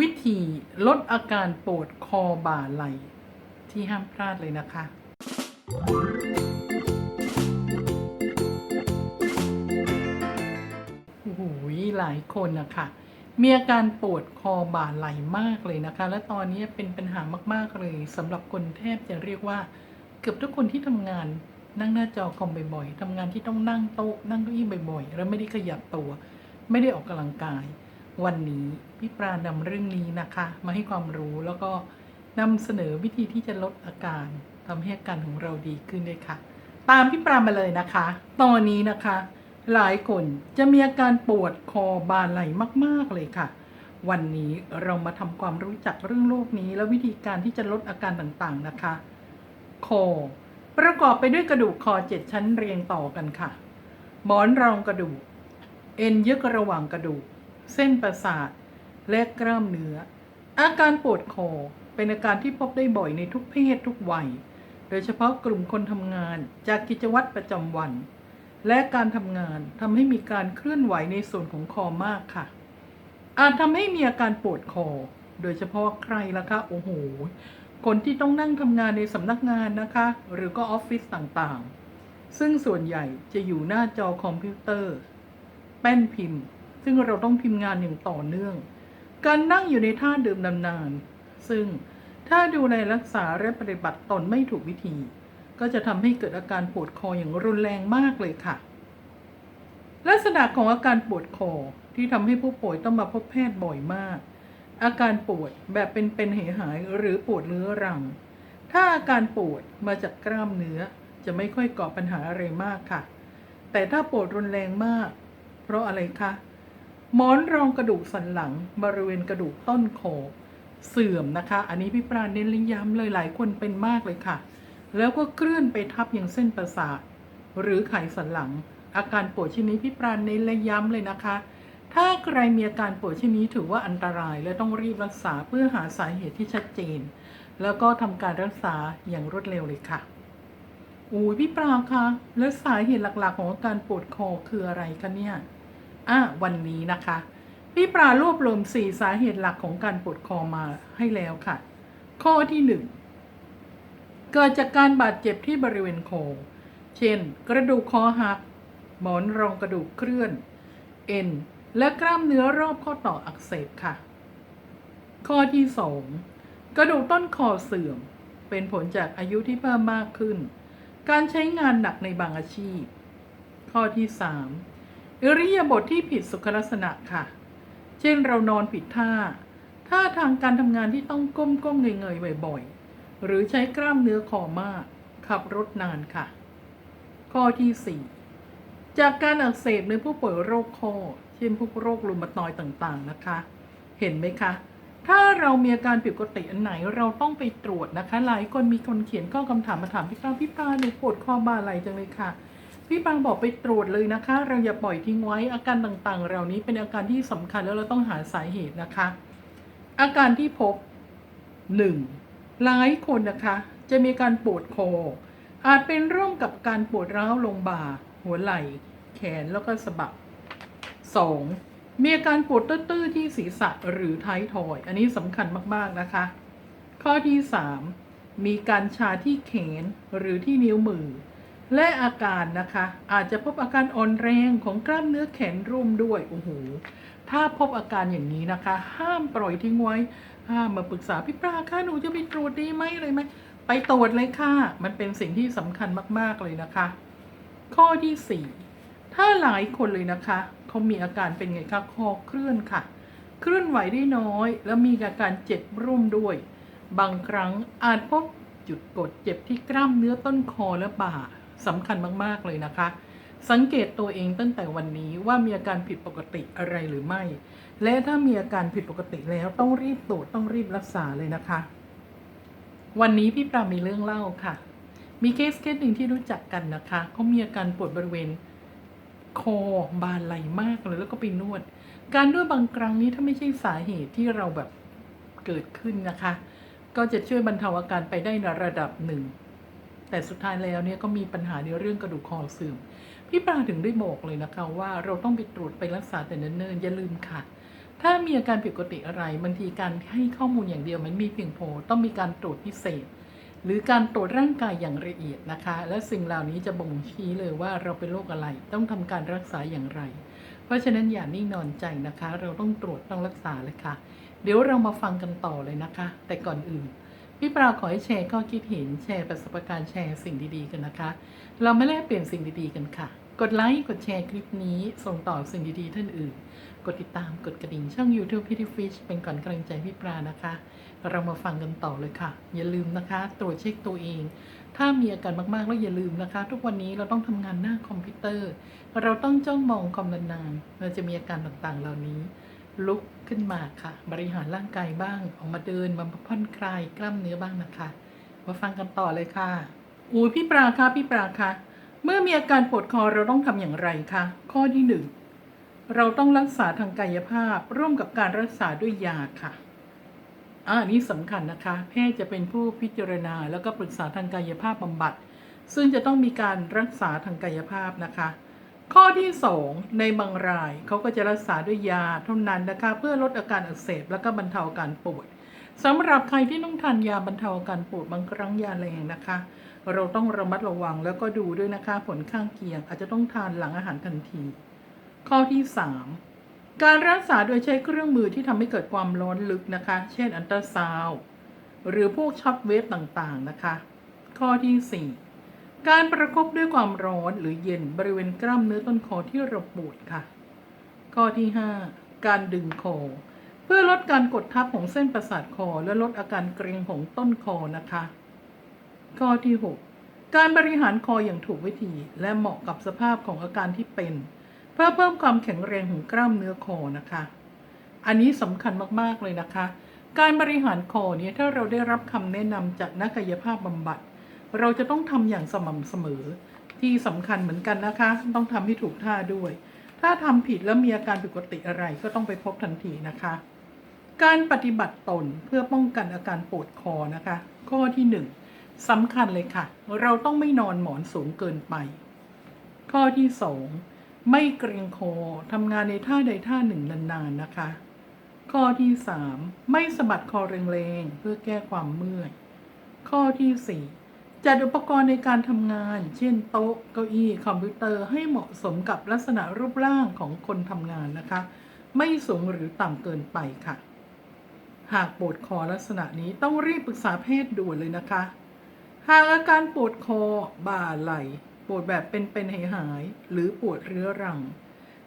วิธีลดอาการปวดคอบ่าไหล่ ที่ห้ามพลาดเลยนะคะ โอ้โหหลายคนนะคะมีอาการปวดคอบ่าไหล่มากเลยนะคะ และตอนนี้เป็นปัญหามาก ๆ เลยสำหรับคนแทบจะเรียกว่า เกือบทุกคนที่ทำงานนั่งหน้าจอคอมบ่อยๆทำงานที่ต้องนั่งโต๊ะนั่งเก้าอี้บ่อยๆ แล้วไม่ได้ขยับตัว ไม่ได้ออกกำลังกาย วันนี้พี่ปรานำเรื่องนี้นะคะ มาให้ความรู้แล้วก็นำเสนอวิธีที่จะลดอาการทำให้อาการของเราดีขึ้นด้วยค่ะ ตามพี่ปรานมาเลยนะคะ ตอนนี้นะคะ หลายคนจะมีอาการปวดคอบ่าไหล่มาก ๆเลยค่ะ วันนี้เรามาทำความรู้จักเรื่องโรคนี้ และวิธีการที่จะลดอาการต่างๆนะคะ คอ ประกอบไปด้วยกระดูกคอเจ็ดชั้นเรียงต่อกันค่ะหมอนรองกระดูก เอ็นยึดระหว่างกระดูก เส้นประสาท และกล้ามเนื้อ อาการปวดคอเป็นอาการที่พบได้บ่อยในทุกเพศทุกวัย โดยเฉพาะกลุ่มคนทำงานจากกิจวัตรประจำวัน และการทำงานทำให้มีการเคลื่อนไหวในส่วนของคอมากค่ะ อาจทำให้มีอาการปวดคอ โดยเฉพาะใครล่ะคะโอ้โหคนที่ต้องนั่งทำงานในสำนักงานนะคะ หรือก็ออฟฟิศต่างๆ ซึ่งส่วนใหญ่จะอยู่หน้าจอคอมพิวเตอร์ แป้นพิมพ์ ซึ่งเราต้องพิมพ์งานอย่างต่อเนื่อง การนั่งอยู่ในท่าเดิมนานๆ ซึ่งถ้าดูแลรักษาและปฏิบัติตนไม่ถูกวิธี ก็จะทำให้เกิดอาการปวดคออย่างรุนแรงมากเลยค่ะ ลักษณะของอาการปวดคอที่ทำให้ผู้ป่วยต้องมาพบแพทย์บ่อยมาก อาการปวดแบบเป็นๆหายหายหรือปวดเรื้อรัง ถ้าอาการปวดมาจากกล้ามเนื้อจะไม่ค่อยก่อปัญหาอะไรมากค่ะ แต่ถ้าปวดรุนแรงมาก เพราะอะไรคะ หมอนรองกระดูกสันหลังบริเวณกระดูกต้นคอเสื่อมนะคะ อันนี้พี่ปราณเน้นย้ำเลยหลายคนเป็นมากเลยค่ะ แล้วก็เคลื่อนไปทับอยังเส้นประสาท หรือไขสันหลัง อาการปวดชนิดพี่ปราณเน้นและย้ำเลยนะคะ ถ้าใครมีอาการปวดชนิดถือว่าอันตรายและต้องรีบรักษาเพื่อหาสาเหตุที่ชัดเจน แล้วก็ทำการรักษาอย่างรวดเร็วเลยค่ะอุ้ยพี่ปราณคะแล้วสาเหตุหลักๆ ของอาการปวดคอคืออะไรคะเนี่ย อะวันนี้นะคะพี่ปรารวบรวมสี่สาเหตุหลักของการปวดคอมาให้แล้วค่ะ ข้อที่หนึ่งเกิดจากการบาดเจ็บที่บริเวณคอ เช่น กระดูกคอหัก หมอนรองกระดูกเคลื่อน เอ็น และกล้ามเนื้อรอบข้อต่ออักเสบค่ะ ข้อที่สองกระดูกต้นคอเสื่อม เป็นผลจากอายุที่เพิ่มมากขึ้น การใช้งานหนักในบางอาชีพ ข้อที่สาม อิริยาบถทที่ผิดสุขลักษณะค่ะ เช่นเรานอนผิดท่า ท่าทางการทำงานที่ต้องก้มก้มเงยเงยๆบ่อยๆ หรือใช้กล้ามเนื้อคอมาก ขับรถนานค่ะ ข้อที่ 4 จากการอักเสบในผู้ป่วยโรคคอ เช่นพวกโรครุมาตอยต่างๆนะคะ เห็นไหมคะ ถ้าเรามีอาการผิดปกติอันไหนเราต้องไปตรวจนะคะ หลายคนมีคนเขียนข้อคำถามมาถามพี่ปาพี่ปาหนูปวดคอบ่าไหลจังเลยค่ะ พี่ปังบอกไปตรวจเลยนะคะ เราอย่าปล่อยทิ้งไว้อาการต่างๆ เหล่านี้เป็นอาการที่สำคัญแล้วเราต้องหาสาเหตุนะคะ อาการที่พบ 1. หลายคนนะคะ จะมีการปวดคอ อาจเป็นร่วมกับการปวดร้าวลงบ่า หัวไหล่ แขนแล้วก็สะบัก 2. มีอาการปวดตื้อๆที่ศีรษะหรือท้ายทอย อันนี้สำคัญมากๆนะคะ ข้อที่ 3 มีการชาที่แขนหรือที่นิ้วมือ และอาการนะคะ อาจจะพบอาการอ่อนแรงของกล้ามเนื้อแขนร่วมด้วยโอ้โหถ้าพบอาการอย่างนี้นะคะ ห้ามปล่อยทิ้งไว้ ห้ามมาปรึกษาพี่ปลาค่ะหนูจะไปตรวจดีไหมเลยไหมไปตรวจเลยค่ะ มันเป็นสิ่งที่สำคัญมากๆเลยนะคะ ข้อที่ 4 ถ้าหลายคนเลยนะคะเขามีอาการเป็นไงคะคอเคลื่อนค่ะ เคลื่อนไหวได้น้อย แล้วมีอาการเจ็บร่วมด้วย บางครั้งอาจพบจุดกดเจ็บที่กล้ามเนื้อต้นคอและบ่า สำคัญมาก ๆ เลยนะคะ สังเกตตัวเองตั้งแต่วันนี้ว่ามีอาการผิดปกติอะไรหรือไม่ และถ้ามีอาการผิดปกติแล้วต้องรีบตรวจต้องรีบรักษาเลยนะคะ วันนี้พี่ปรามีเรื่องเล่าค่ะ มีเคสเคสหนึ่งที่รู้จักกันนะคะเขามีอาการปวดบริเวณคอบาไหลมากเลยแล้วก็ไปนวด การนวดบางครั้งนี้ถ้าไม่ใช่สาเหตุที่เราแบบเกิดขึ้นนะคะ ก็จะช่วยบรรเทาอาการไปได้ในระดับหนึ่ง แต่สุดท้ายแล้วเนี่ยก็มีปัญหาในเรื่องกระดูกคอเสื่อม พี่ปราถึงได้บอกเลยนะคะว่าเราต้องไปตรวจไปรักษาแต่เนิ่นๆอย่าลืมค่ะ ถ้ามีอาการผิดปกติอะไรบางทีการให้ข้อมูลอย่างเดียวมันมีเพียงพอต้องมีการตรวจพิเศษ หรือการตรวจร่างกายอย่างละเอียดนะคะ และสิ่งเหล่านี้จะบ่งชี้เลยว่าเราเป็นโรคอะไร ต้องทำการรักษาอย่างไร เพราะฉะนั้นอย่านิ่งนอนใจนะคะ เราต้องตรวจต้องรักษาเลยค่ะ เดี๋ยวเรามาฟังกันต่อเลยนะคะ แต่ก่อนอื่น พี่ปราขอให้แชร์ข้อคิดเห็นแชร์ประสบการณ์แชร์สิ่งดีๆกันนะคะ เราไม่แลกเปลี่ยนสิ่งดีๆกันค่ะ กดไลค์กดแชร์คลิปนี้ส่งต่อสิ่งดีๆท่านอื่น กดติดตามกดกระดิ่งช่อง YouTube พี่ทิฟิชเป็นก่อนกำลังใจพี่ปรานะคะ เรามาฟังกันต่อเลยค่ะ อย่าลืมนะคะ ตรวจเช็คตัวเอง ถ้ามีอาการมากๆแล้วอย่าลืมนะคะ ทุกวันนี้เราต้องทำงานหน้าคอมพิวเตอร์ เราต้องจ้องมองคอมนานๆเราจะมีอาการต่างๆ เหล่านี้ ลุกขึ้นมาค่ะ บริหารร่างกายบ้าง ออกมาเดินมาผ่อนคลายกล้ามเนื้อบ้างนะคะ มาฟังกันต่อเลยค่ะอุ้ยพี่ปราคะพี่ปราคะเมื่อมีอาการปวดคอเราต้องทำอย่างไรคะข้อที่หนึ่งเราต้องรักษาทางกายภาพร่วมกับการรักษาด้วยยาค่ะอ่านี่สำคัญนะคะ แพทย์จะเป็นผู้พิจารณา แล้วก็ปรึกษาทางกายภาพบำบัด ซึ่งจะต้องมีการรักษาทางกายภาพนะคะ ข้อที่ 2 ในบางรายเขาก็จะรักษาด้วยยาเท่านั้นนะคะ เพื่อลดอาการอักเสบแล้วก็บรรเทาการปวดสำหรับใครที่ต้องทานยาบรรเทาอาการปวดบางครั้งยาแรงนะคะ เราต้องระมัดระวังแล้วก็ดูด้วยนะคะ ผลข้างเคียงอาจจะต้องทานหลังอาหารทันที ข้อที่ 3 การรักษาโดยใช้เครื่องมือที่ทำให้เกิดความร้อนลึกนะคะ เช่นอันตราซาวหรือพวกช็อตเวฟต่างๆนะคะ ข้อที่ 4 การประคบด้วยความร้อนหรือเย็นบริเวณกล้ามเนื้อต้นคอที่เราปวดค่ะ ข้อที่ 5 การดึงคอ เพื่อลดการกดทับของเส้นประสาทคอ และลดอาการเกร็งของต้นคอนะคะ ข้อที่ 6 การบริหารคออย่างถูกวิธี และเหมาะกับสภาพของอาการที่เป็น เพื่อเพิ่มความแข็งแรงของกล้ามเนื้อคอนะคะ อันนี้สำคัญมากๆเลยนะคะ การบริหารคอเนี่ยถ้าเราได้รับคำแนะนำจากนักกายภาพบำบัด เราจะต้องทำอย่างสม่ำเสมอ ที่สำคัญเหมือนกันนะคะ ต้องทำให้ถูกท่าด้วย ถ้าทำผิดแล้วมีอาการผิดปกติอะไรก็ต้องไปพบทันทีนะคะ การปฏิบัติตนเพื่อป้องกันอาการปวดคอนะคะ ข้อที่หนึ่งสำคัญเลยค่ะ เราต้องไม่นอนหมอนสูงเกินไป ข้อที่สองไม่เกรงคอทำงานในท่าใดท่าหนึ่งนานๆนะคะ ข้อที่สามไม่สะบัดคอแรงๆเพื่อแก้ความเมื่อย ข้อที่สี่ จัดอุปกรณ์ในการทำงาน เช่นโต๊ะเก้าอี้คอมพิวเตอร์ให้เหมาะสมกับลักษณะรูปร่างของคนทำงานนะคะ ไม่สูงหรือต่ำเกินไปค่ะ หากปวดคอลักษณะนี้ต้องรีบปรึกษาแพทย์ด่วนเลยนะคะ หากอาการปวดคอ บ่าไหล่ ปวดแบบเป็นๆหายหายหรือปวดเรื้อรัง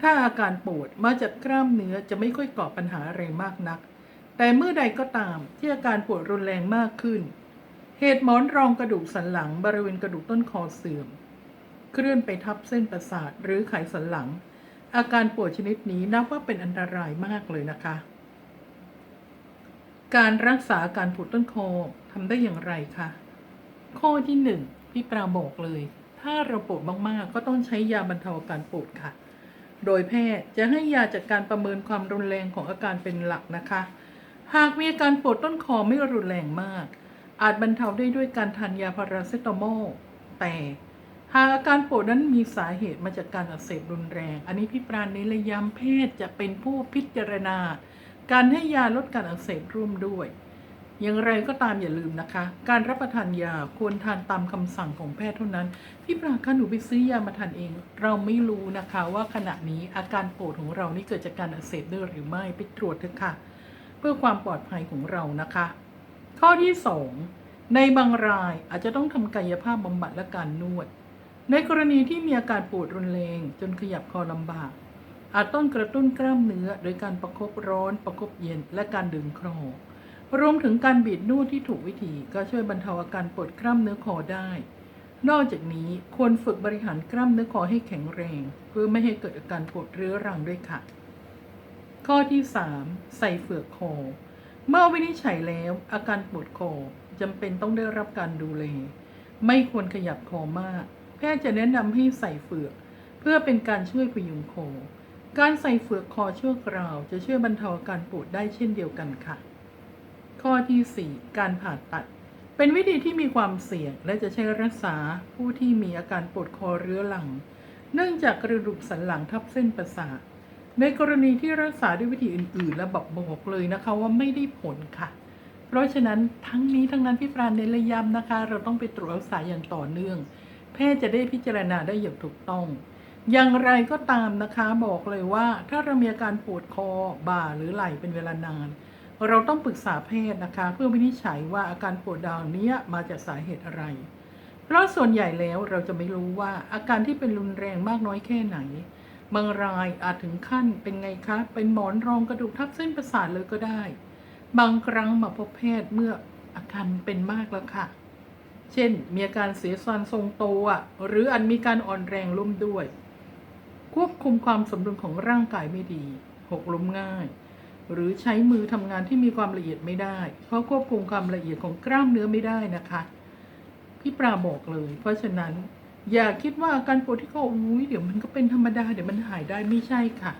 ถ้าอาการปวดมาจากกล้ามเนื้อจะไม่ค่อยก่อปัญหาอะไรมากนัก แต่เมื่อใดก็ตามที่อาการปวดรุนแรงมากขึ้น เหตุหมอนรองกระดูกสันหลังบริเวณกระดูกต้นคอเสื่อม เคลื่อนไปทับเส้นประสาทหรือไขสันหลัง อาการปวดชนิดนี้นับว่าเป็นอันตรายมากเลยนะคะ การรักษาอาการปวดต้นคอทำได้อย่างไรคะข้อที่หนึ่งพี่ปราบอกเลย ถ้าเราปวดมากๆ ก็ต้องใช้ยาบรรเทาอาการปวดค่ะ โดยแพทย์จะให้ยาจากการประเมินความรุนแรงของอาการเป็นหลักนะคะ หากมีอาการปวดต้นคอไม่รุนแรงมาก อาจบรรเทาได้ด้วยการทานยาพาราเซตามอลแต่หากอาการปวดนั้นมีสาเหตุมาจากการอักเสบรุนแรง อันนี้พี่ปราณในระยำแพทย์จะเป็นผู้พิจารณา การให้ยาลดการอักเสบร่วมด้วย อย่างไรก็ตามอย่าลืมนะคะ การรับประทานยาควรทานตามคำสั่งของแพทย์เท่านั้น พี่ปราคะหนูไปซื้อยามาทานเอง เราไม่รู้นะคะว่าขณะนี้อาการปวดของเรานี่เกิดจากการอักเสบด้วยหรือไม่ไปตรวจเถอะค่ะ เพื่อความปลอดภัยของเรานะคะ ข้อที่ 2 ในบางรายอาจจะต้องทำกายภาพบำบัดและการนวด ในกรณีที่มีอาการปวดรุนแรงจนขยับคอลำบาก อาจต้องกระตุ้นกล้ามเนื้อโดยการประคบร้อน ประคบเย็น และการดึงคอรวมถึงการบีดนวดที่ถูกวิธีก็ช่วยบรรเทาอาการปวดกล้ามเนื้อคอได้ นอกจากนี้ควรฝึกบริหารกล้ามเนื้อคอให้แข็งแรง เพื่อไม่ให้เกิดอาการปวดเรื้อรังด้วยค่ะ ข้อที่ 3 ใส่เฟือกคอ เมื่อวินิจฉัยแล้วอาการปวดคอจำเป็นต้องได้รับการดูแล ไม่ควรขยับคอมาก แพทย์จะแนะนำให้ใส่เฟือก เพื่อเป็นการช่วยพยุงคอ การใส่เฟือกคอชั่วคราว จะช่วยบรรเทาอาการปวดได้เช่นเดียวกันค่ะ ข้อที่ 4 การผ่าตัด เป็นวิธีที่มีความเสี่ยง และจะใช้รักษาผู้ที่มีอาการปวดคอเรื้อรัง เนื่องจากกระดูกสันหลังทับเส้นประสาท ในกรณีที่รักษาด้วยวิธีอื่น ๆ และบอกบอกเลยนะคะว่าไม่ได้ผลค่ะ เพราะฉะนั้นทั้งนี้ทั้งนั้นพี่ปราณเน้นระยำนะคะ เราต้องไปตรวจรักษาอย่างต่อเนื่อง แพทย์จะได้พิจารณาได้อย่างถูกต้อง อย่างไรก็ตามนะคะบอกเลยว่า ถ้าเรามีอาการปวดคอบ่าหรือไหล่เป็นเวลานาน เราต้องปรึกษาแพทย์นะคะ เพื่อวินิจฉัยว่าอาการปวดดาวเนี้มาจากสาเหตุอะไร เพราะส่วนใหญ่แล้วเราจะไม่รู้ว่าอาการที่เป็นรุนแรงมากน้อยแค่ไหน บางรายอาจถึงขั้นเป็นไงคะ เป็นหมอนรองกระดูกทับเส้นประสาทเลยก็ได้ บางครั้งมาพบแพทย์เมื่ออาการเป็นมากแล้วค่ะ เช่น มีอาการเสียสันทรงตัวหรืออาจมีการอ่อนแรงล้มด้วย ควบคุมความสมดุลของร่างกายไม่ดี หกล้มง่าย หรือใช้มือทำงานที่มีความละเอียดไม่ได้ เพราะควบคุมความละเอียดของกล้ามเนื้อไม่ได้นะคะ พี่ปราบอกเลย เพราะฉะนั้น อย่าคิดว่าการปวดที่ข้ออุ้ยเดี๋ยวมันก็เป็นธรรมดาเดี๋ยวมันหายได้ไม่ใช่ค่ะ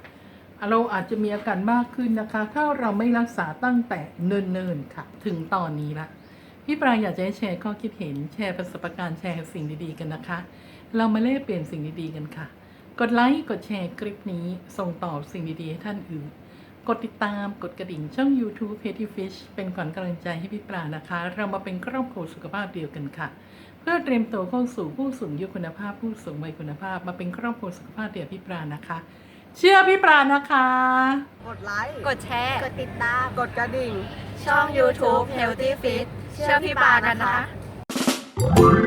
เราอาจจะมีอาการมากขึ้นนะคะ ถ้าเราไม่รักษาตั้งแต่เนิ่นๆค่ะ ถึงตอนนี้ละพี่ปรางอยากจะให้แชร์ข้อคิดเห็นแชร์ประสบการณ์แชร์สิ่งดีๆกันนะคะ เรามาแลกเปลี่ยนสิ่งดีๆกันค่ะ กดไลค์กดแชร์คลิปนี้ส่งต่อสิ่งดีๆให้ท่านอื่นกดติดตามกดกระดิ่งช่อง YouTube p e t t y Fish เป็นขวัญกำลังใจให้พี่ปรานะคะ เรามาเป็นครอบครัวสุขภาพเดียวกันค่ะ เพื่อเตรียมตัวเข้าสู่ผู้สูงอายุคุณภาพผู้สูงวัยคุณภาพ มาเป็นครอบครัวสุขภาพเดียวพี่ปรานะคะ เชื่อพี่ปรานะคะ กดไลค์ กดแชร์ กดติดตาม กดกระดิ่ง ช่อง YouTube Healthy Fit เชื่อพี่ปากันนะคะ